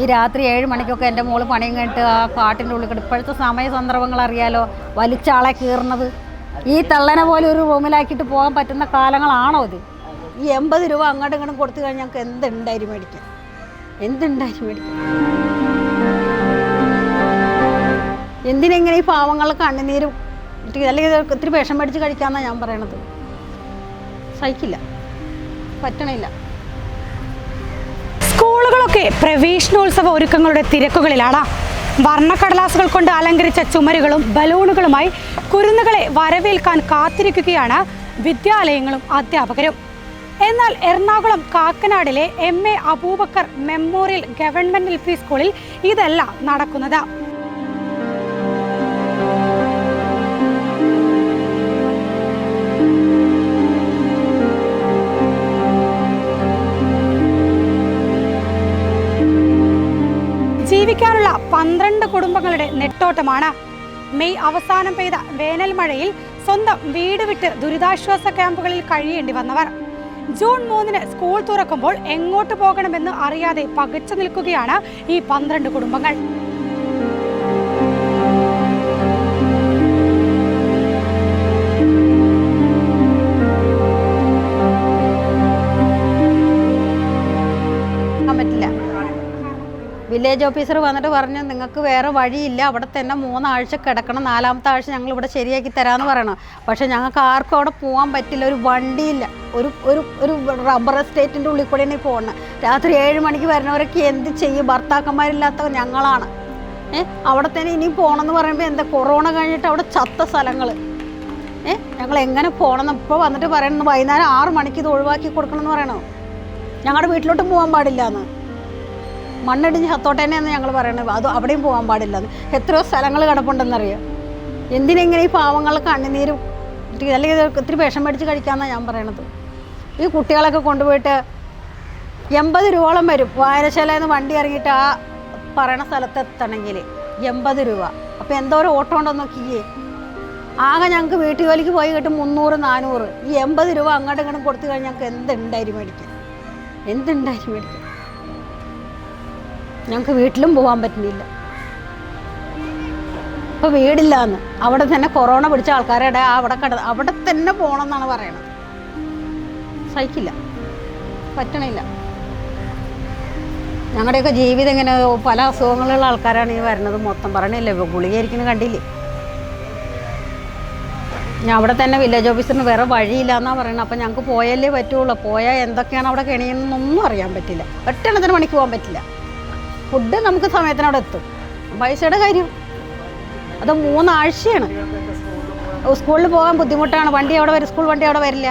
ഈ രാത്രി ഏഴ് മണിക്കൊക്കെ എന്റെ മോൾ പണിയും കഴിഞ്ഞിട്ട് ആ കാട്ടിന്റെ ഉള്ളിൽ കിട്ടും ഇപ്പോഴത്തെ സമയ സന്ദർഭങ്ങൾ അറിയാലോ വലിച്ചാളെ കീറുന്നത് ഈ തള്ളനെ പോലെ ഒരു റൂമിലാക്കിയിട്ട് പോകാൻ പറ്റുന്ന കാലങ്ങളാണോ ഇത്? ഈ എൺപത് രൂപ അങ്ങോട്ടും ഇങ്ങോട്ടും കൊടുത്തു കഴിഞ്ഞാൽ ഞങ്ങൾക്ക് എന്തുണ്ടായി മേടിക്കാം. എന്തുണ്ടായി മേടിക്കാം. എന്തിനെങ്ങനെ ഈ പാവങ്ങൾ കണ്ണുനീരും അല്ലെങ്കിൽ ഒത്തിരി വിഷം മേടിച്ച് കഴിക്കാമെന്നാണ് ഞാൻ പറയണത്. സഹിക്കില്ല. പറ്റണില്ല. സ്കൂളുകളൊക്കെ പ്രവേശനോത്സവ ഒരുക്കങ്ങളുടെ തിരക്കുകളിലാണ്. വർണക്കടലാസുകൾ കൊണ്ട് അലങ്കരിച്ച ചുമരുകളും ബലൂണുകളുമായി കുരുന്നുകളെ വരവേൽക്കാൻ കാത്തിരിക്കുകയാണ് വിദ്യാലയങ്ങളും അധ്യാപകരും. എന്നാൽ Ernakulam കാക്കനാടിലെ M. A. Abubakar memorial government L. P. സ്കൂളിൽ ഇതല്ല നടക്കുന്നത്. പന്ത്രണ്ട് കുടുംബങ്ങളുടെ നെട്ടോട്ടമാണ്. മെയ് അവസാനം പെയ്ത വേനൽ മഴയിൽ സ്വന്തം വീട് വിട്ട് ദുരിതാശ്വാസ ക്യാമ്പുകളിൽ കഴിയേണ്ടി വന്നവർ. ജൂൺ മൂന്നിന് സ്കൂൾ തുറക്കുമ്പോൾ എങ്ങോട്ട് പോകണമെന്ന് അറിയാതെ പകച്ചു നിൽക്കുകയാണ് ഈ പന്ത്രണ്ട് കുടുംബങ്ങൾ. വില്ലേജ് ഓഫീസർ വന്നിട്ട് പറഞ്ഞു നിങ്ങൾക്ക് വേറെ വഴിയില്ല. അവിടെ തന്നെ മൂന്നാഴ്ച കിടക്കണം. നാലാമത്തെ ആഴ്ച ഞങ്ങൾ ഇവിടെ ശരിയാക്കി തരാമെന്ന് പറയണം. പക്ഷേ ഞങ്ങൾക്ക് ആർക്കും അവിടെ പോകാൻ പറ്റില്ല. ഒരു വണ്ടിയില്ല. ഒരു ഒരു ഒരു റബ്ബർ എസ്റ്റേറ്റിന്റെ ഉള്ളിൽ കൂടെയാണ് പോകണം രാത്രി ഏഴ് മണിക്ക് വരുന്നവരൊക്കെ എന്ത് ചെയ്യും? ഭർത്താക്കന്മാരില്ലാത്ത ഞങ്ങളാണ്. ഏ? അവിടെ തന്നെ ഇനിയും പോകണമെന്ന് പറയുമ്പോൾ എന്താ? കൊറോണ കഴിഞ്ഞിട്ട് അവിടെ ചത്ത സ്ഥലങ്ങൾ ഏ? ഞങ്ങൾ എങ്ങനെ പോകണം ഇപ്പോൾ വന്നിട്ട് പറയുന്നത് വൈകുന്നേരം ആറ് മണിക്ക് ഇത് ഒഴിവാക്കി കൊടുക്കണമെന്ന് പറയണോ ഞങ്ങളുടെ വീട്ടിലോട്ട് പോകാൻ പാടില്ല എന്ന് മണ്ണിടിഞ്ഞ് ചത്തോട്ടേനെന്ന് ഞങ്ങൾ പറയുന്നത് അത് അവിടെയും പോകാൻ പാടില്ല. എന്ന് എത്രയോ സ്ഥലങ്ങൾ കിടപ്പുണ്ടെന്നറിയാം? എന്തിനെങ്ങനെ ഈ പാവങ്ങൾ കണ്ണുനീര്? അല്ലെങ്കിൽ ഒത്തിരി വിഷം മേടിച്ച് കഴിക്കാമെന്നാണ് ഞാൻ പറയണത്. ഈ കുട്ടികളൊക്കെ കൊണ്ടുപോയിട്ട് എൺപത് രൂപോളം വരും. വായനശാലയിൽ നിന്ന് വണ്ടി ഇറങ്ങിയിട്ട് ആ പറയണ സ്ഥലത്ത് എത്തണമെങ്കിൽ എൺപത് രൂപ. അപ്പോൾ എന്തോരം ഓട്ടോ ഉണ്ടോ നോക്കിയേ. ആകെ ഞങ്ങൾക്ക് വീട്ടു ജോലിക്ക് പോയി കിട്ടും മുന്നൂറ് നാനൂറ്. ഈ എൺപത് രൂപ അങ്ങോട്ടും ഇങ്ങോട്ടും കൊടുത്തു കഴിഞ്ഞാൽ ഞങ്ങൾക്ക് എന്തുണ്ടായി മേടിക്കാൻ എന്തുണ്ടായി മേടിക്കാൻ ഞങ്ങൾക്ക് വീട്ടിലും പോകാൻ പറ്റുന്നില്ല. ഇപ്പോൾ വീടില്ലാന്ന്. അവിടെ തന്നെ കൊറോണ പിടിച്ച ആൾക്കാരുടെ അവിടെ കട അവിടെ തന്നെ പോകണം എന്നാണ് പറയണത്. സഹിക്കില്ല. പറ്റണില്ല. ഞങ്ങളുടെയൊക്കെ ജീവിതം ഇങ്ങനെ പല അസുഖങ്ങളുള്ള ആൾക്കാരാണ് ഈ വരുന്നത്. മൊത്തം പറയണില്ലേ? ഇപ്പൊ ഗുളിക ഇരിക്കുന്നത് കണ്ടില്ലേ? ഞാൻ അവിടെ തന്നെ വില്ലേജ് ഓഫീസറിന് വേറെ വഴിയില്ല എന്നാണ് പറയുന്നത് അപ്പം ഞങ്ങൾക്ക് പോയാലേ പറ്റുള്ളൂ. പോയാൽ എന്തൊക്കെയാണ് അവിടെ കെണിയെന്നൊന്നും അറിയാൻ പറ്റില്ല. ഒറ്റണത്തിന് മണിക്ക് പോകാൻ പറ്റില്ല. ഫുഡ് നമുക്ക് സമയത്തിനവിടെ എത്തും. പൈസയുടെ കാര്യം. അത് മൂന്നാഴ്ചയാണ്. സ്കൂളിൽ പോകാൻ ബുദ്ധിമുട്ടാണ്. വണ്ടി അവിടെ വരും. സ്കൂൾ വണ്ടി അവിടെ വരില്ല.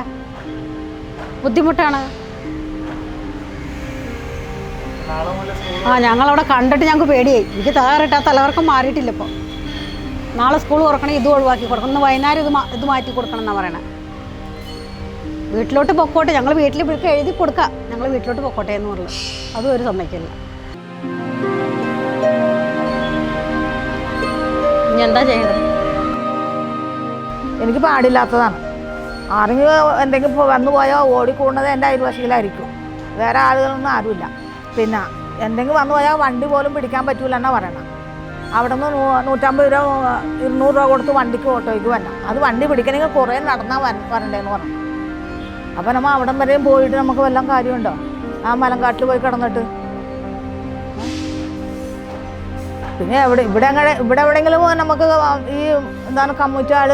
ബുദ്ധിമുട്ടാണ്. ആ ഞങ്ങളവിടെ കണ്ടിട്ട് ഞങ്ങൾക്ക് പേടിയായി. എനിക്ക് തയ്യാറിട്ട് ആ തലവർക്കം മാറിയിട്ടില്ല ഇപ്പോൾ നാളെ സ്കൂൾ തുറക്കണം ഇത് ഒഴിവാക്കി കൊടുക്കണം. ഇന്ന് വൈകുന്നേരം ഇത് ഇത് മാറ്റി കൊടുക്കണം എന്നാണ് പറയണേ. വീട്ടിലോട്ട് പൊക്കോട്ടെ. ഞങ്ങൾ വീട്ടിൽ വിളിക്കുക എഴുതി കൊടുക്കാം. ഞങ്ങൾ വീട്ടിലോട്ട് പൊക്കോട്ടെ എന്ന് പറഞ്ഞു. അതും ഒരു സമ്മതിക്കില്ല എന്താ എനിക്ക് പാടില്ലാത്തതാണ്. ആരെങ്കിലും എന്തെങ്കിലും വന്നു പോയോ ഓടിക്കൂടുന്നത് എന്റെ അയൽവാസികളായിരിക്കും വേറെ ആളുകളൊന്നും ആരുമില്ല. പിന്നെ എന്തെങ്കിലും വന്നു പോയാൽ വണ്ടി പോലും പിടിക്കാൻ പറ്റൂല എന്നാ പറയണം. അവിടെ നിന്ന് നൂറ്റമ്പത് രൂപ ഇരുന്നൂറ് രൂപ കൊടുത്ത് വണ്ടിക്ക് ഓട്ടോയ്ക്ക് വരണം. അത് വണ്ടി പിടിക്കണമെങ്കിൽ കുറേ നടന്നാൽ വര വരണ്ടേന്ന് പറഞ്ഞു. അപ്പോൾ നമ്മൾ അവിടം വരെയും പോയിട്ട് നമുക്ക് വല്ലതും കാര്യമുണ്ടോ? ആ മലങ്കാട്ടിൽ പോയി കിടന്നിട്ട്. പിന്നെ എവിടെ ഇവിടെ അങ്ങനെ ഇവിടെ എവിടെയെങ്കിലും നമുക്ക് ഈ എന്താണ് കമ്മിറ്റി ആൾ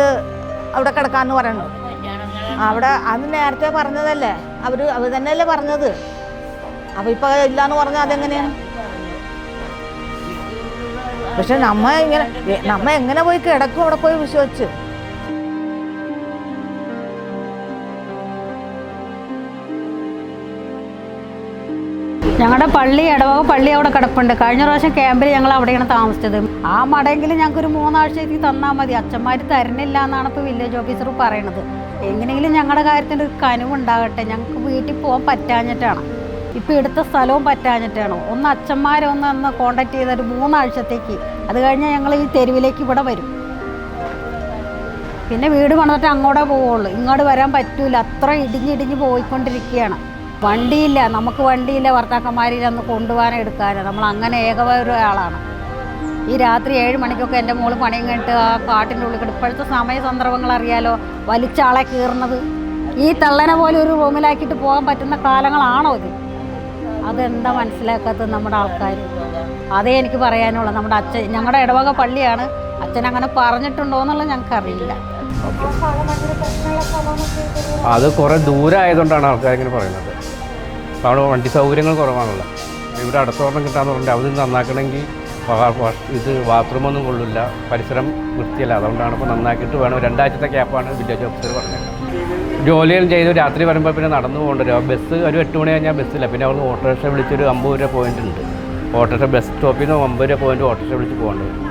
അവിടെ കിടക്കാന്ന് പറയണത്. അവിടെ അത് നേരത്തെ പറഞ്ഞതല്ലേ? അവർ അവർ തന്നെയല്ലേ പറഞ്ഞത്? അപ്പം ഇപ്പം ഇല്ലാന്ന് പറഞ്ഞാൽ അതെങ്ങനെയാണ് പക്ഷെ നമ്മ ഇങ്ങനെ നമ്മ എങ്ങനെ പോയി കിടക്കും അവിടെ പോയി വിശ്വസിച്ച്? ഞങ്ങളുടെ പള്ളി ഇടവക പള്ളി അവിടെ കിടപ്പുണ്ട്. കഴിഞ്ഞ പ്രാവശ്യം ക്യാമ്പിൽ ഞങ്ങൾ അവിടെയാണ് താമസിച്ചത്. ആ മടയെങ്കിലും ഞങ്ങൾക്ക് ഒരു മൂന്നാഴ്ചയ്ക്ക് തന്നാൽ മതി. അച്ഛന്മാർ തരുന്നില്ല എന്നാണ് ഇപ്പോൾ വില്ലേജ് ഓഫീസർ പറയണത്. എങ്ങനെയെങ്കിലും ഞങ്ങളുടെ കാര്യത്തിന്റെ ഒരു കനിവുണ്ടാകട്ടെ ഞങ്ങൾക്ക് വീട്ടിൽ പോകാൻ പറ്റാഞ്ഞിട്ടാണ്. ഇപ്പോൾ എടുത്ത സ്ഥലവും പറ്റാഞ്ഞിട്ടാണ്. ഒന്ന് അച്ഛന്മാരെ ഒന്ന് ഒന്ന് കോണ്ടാക്ട് ചെയ്ത ഒരു മൂന്നാഴ്ചത്തേക്ക്. അത് കഴിഞ്ഞാൽ ഞങ്ങൾ ഈ തെരുവിലേക്ക് ഇവിടെ വരും. പിന്നെ വീട് പണിതിട്ട് അങ്ങോട്ടേ പോവുള്ളൂ. ഇങ്ങോട്ട് വരാൻ പറ്റൂല. അത്ര ഇടിഞ്ഞിടിഞ്ഞ് പോയിക്കൊണ്ടിരിക്കുകയാണ്. വണ്ടിയില്ല നമുക്ക് വണ്ടിയില്ല ഭർത്താക്കന്മാരിൽ ഒന്ന് കൊണ്ടുപോകാനോ എടുക്കാനോ നമ്മൾ അങ്ങനെ ഏകമായ ആളാണ് ഈ രാത്രി ഏഴ് മണിക്കൊക്കെ എന്റെ മോൾ പണിയും കഴിഞ്ഞിട്ട് ആ കാട്ടിന്റെ ഉള്ളിൽ ഇപ്പോഴത്തെ സമയ സന്ദർഭങ്ങൾ അറിയാലോ വലിച്ചാളെ കീറുന്നത്. ഈ തള്ളനെ പോലെ ഒരു റൂമിലാക്കിയിട്ട് പോകാൻ പറ്റുന്ന കാലങ്ങളാണോ ഇത്? അതെന്താ മനസ്സിലാക്കാത്തത് നമ്മുടെ ആൾക്കാർ? അതേ എനിക്ക് പറയാനുള്ളൂ. നമ്മുടെ അച്ഛൻ ഞങ്ങളുടെ ഇടവക പള്ളിയാണ്. അച്ഛൻ അങ്ങനെ പറഞ്ഞിട്ടുണ്ടോ എന്നുള്ളത് ഞങ്ങൾക്കറിയില്ല. അത് കുറേ ദൂരം ആയതുകൊണ്ടാണ് ആൾക്കാർ ഇങ്ങനെ പറയുന്നത്. അവിടെ വണ്ടി സൗകര്യങ്ങൾ കുറവാണല്ലോ. ഇവിടെ അടുത്തോളം കിട്ടാന്ന് പറഞ്ഞിട്ട് അവിടെ നന്നാക്കണമെങ്കിൽ ഇത് ബാത്റൂമൊന്നും കൊള്ളില്ല. പരിസരം വൃത്തിയല്ല. അതുകൊണ്ടാണ് ഇപ്പോൾ നന്നാക്കിയിട്ട് വേണം. രണ്ടാഴ്ചത്തെ ക്യാപ്പാണ് വില്ലേജ് ഓഫീസർ പറഞ്ഞത്. ജോലികൾ ചെയ്ത് രാത്രി വരുമ്പോൾ പിന്നെ നടന്നു പോകേണ്ടി വരും. ബസ് ഒരു എട്ട് മണി കഴിഞ്ഞാൽ ബസ്സില്ല പിന്നെ അവിടെ ഓട്ടോറിക്ഷ വിളിച്ചൊരു അമ്പത് രൂപ പോയിന്റ് ഉണ്ട്. ഓട്ടോറിക്ഷ ബസ് സ്റ്റോപ്പിൽ നിന്ന് അമ്പത് രൂപ പോയിന്റ് ഓട്ടോറിക്ഷ വിളിച്ച് പോകേണ്ടി വരും.